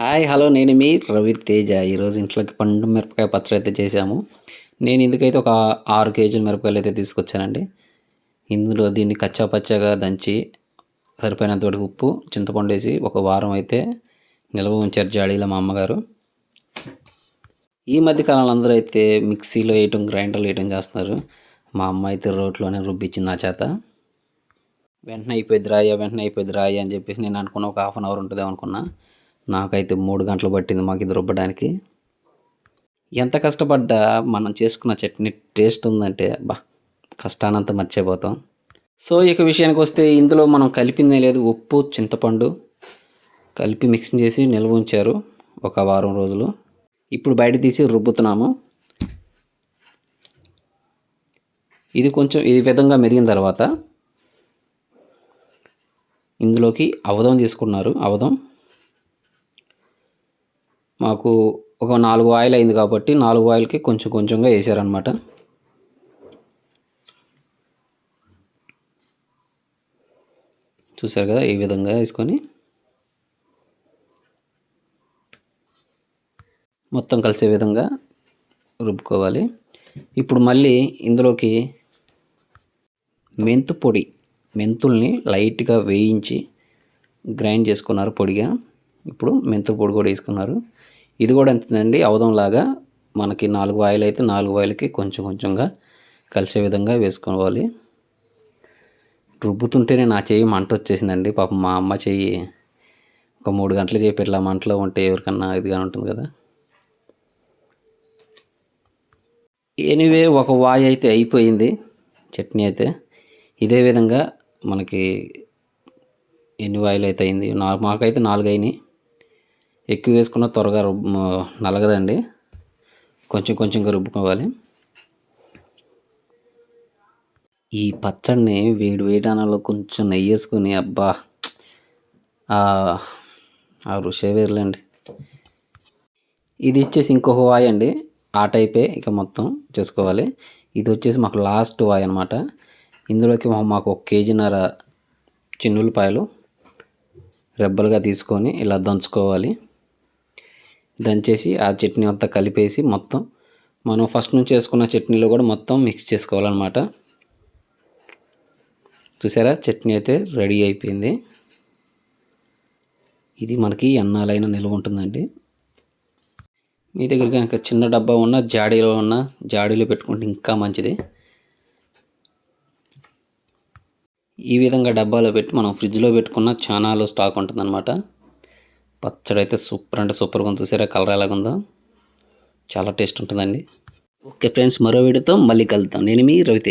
Hi hello నేను మీ రవి తేజ. ఈరోజు ఇంట్లోకి పండు మిరపకాయ పచ్చడి అయితే చేశాము. నేను ఇందుకైతే ఒక ఆరు కేజీల మిరపకాయలు అయితే తీసుకొచ్చానండి. ఇందులో దీన్ని కచ్చా పచ్చగా దంచి సరిపోయినంత వరకు ఉప్పు చింతపండు వేసి ఒక వారం అయితే నిల్వ ఉంచారు జాడీలో మా అమ్మగారు. ఈ మధ్య కాలంలో అందరూ అయితే మిక్సీలో వేయటం గ్రైండర్లో వేయటం చేస్తున్నారు. మా అమ్మ అయితే రోట్లోనే రుబ్బిచ్చింది ఆ చేత. వెంటనే అయిపోయింది రాయ వెంటనే అయిపోయింది రాయ అని చెప్పేసి నేను అనుకున్న ఒక హాఫ్ అన్ అవర్ ఉంటుంది అనుకున్నా. నాకైతే మూడు గంటలు పట్టింది మాకు ఇది రుబ్బడానికి. ఎంత కష్టపడ్డా మనం చేసుకున్న చట్నీ టేస్ట్ ఉందంటే బా కష్టానంతా మర్చిపోతాం. సో ఇక విషయానికి వస్తే ఇందులో మనం కలిపిందే లేదు ఉప్పు చింతపండు కలిపి మిక్సింగ్ చేసి నిల్వ ఉంచారు ఒక వారం రోజులు. ఇప్పుడు బయట తీసి రుబ్బుతున్నాము. ఇది కొంచెం ఈ విధంగా మెరిగిన తర్వాత ఇందులోకి అవధం తీసుకున్నారు. అవధం మాకు ఒక నాలుగు ఆయిల్ అయింది కాబట్టి నాలుగు ఆయిల్కి కొంచెం కొంచెంగా వేసారనమాట చూసారు కదా ఈ విధంగా వేసుకొని. మొత్తం కలిసే విధంగా రుబ్బుకోవాలి. ఇప్పుడు మళ్ళీ ఇందులోకి మెంతు పొడి మెంతుల్ని లైట్గా వేయించి గ్రైండ్ చేసుకున్నారు పొడిగా. ఇప్పుడు మెంతు పొడి కూడా వేసుకున్నారు. ఇది కూడా ఎంతదండి? అవదంలాగా మనకి నాలుగు ఆయిల్ అయితే నాలుగు వాయిలకి కొంచెం కొంచెంగా కలిసే విధంగా వేసుకోవాలి. రుబ్బుతుంటేనే నా చెయ్యి మంట వచ్చేసిందండి. పాపం మా అమ్మ చెయ్యి ఒక మూడు గంటలు చేపి ఇట్లా మంటలో ఉంటే ఎవరికన్నా ఇదిగా ఉంటుంది కదా. ఎనీవే ఒక వాయి అయితే అయిపోయింది. చట్నీ అయితే ఇదే విధంగా మనకి ఎన్ని వాయిలు అయితే అయింది? నా మాకైతే నాలుగు అయినాయి ఎక్కువ వేసుకున్న త్వరగా రుబ్బు నలగదండి. కొంచెం కొంచెంగా రుబ్బుకోవాలి. ఈ పచ్చడిని వేడి వేడి అన్నంలో కొంచెం నెయ్యి వేసుకుని అబ్బా! ఆ రుషే వేరులేండి. ఇది వచ్చేసి ఇంకొక వాయి అండి. ఆ టైపే ఇక మొత్తం చేసుకోవాలి. ఇది వచ్చేసి మాకు లాస్ట్ వాయి అనమాట ఇందులోకి మాకు ఒక కేజీన్నర చిన్నులపాయలు రెబ్బలుగా తీసుకొని ఇలా దంచుకోవాలి. దంచేసి ఆ చట్నీ అంతా కలిపేసి మొత్తం మనం ఫస్ట్ నుంచి వేసుకున్న చట్నీలో కూడా మొత్తం మిక్స్ చేసుకోవాలన్నమాట. చూసారా? చట్నీ అయితే రెడీ అయిపోయింది. ఇది మనకి ఎన్నాలైన నిల్వ ఉంటుందండి. మీ దగ్గర కనుక చిన్న డబ్బా ఉన్న జాడీలో ఉన్న జాడీలో పెట్టుకుంటే ఇంకా మంచిది. ఈ విధంగా డబ్బాలో పెట్టి మనం ఫ్రిడ్జ్లో పెట్టుకున్న చాలా స్టాక్ ఉంటుందన్నమాట. పచ్చడి అయితే సూపర్ అంటే సూపర్గా ఉంది. చూసారా? కలర్ ఎలాగుందో? చాలా టేస్ట్ ఉంటుందండి. ఓకే ఫ్రెండ్స్ మరో వీడియోతో మళ్ళీ కలుద్దాం. నేను మీ రవితేజ్.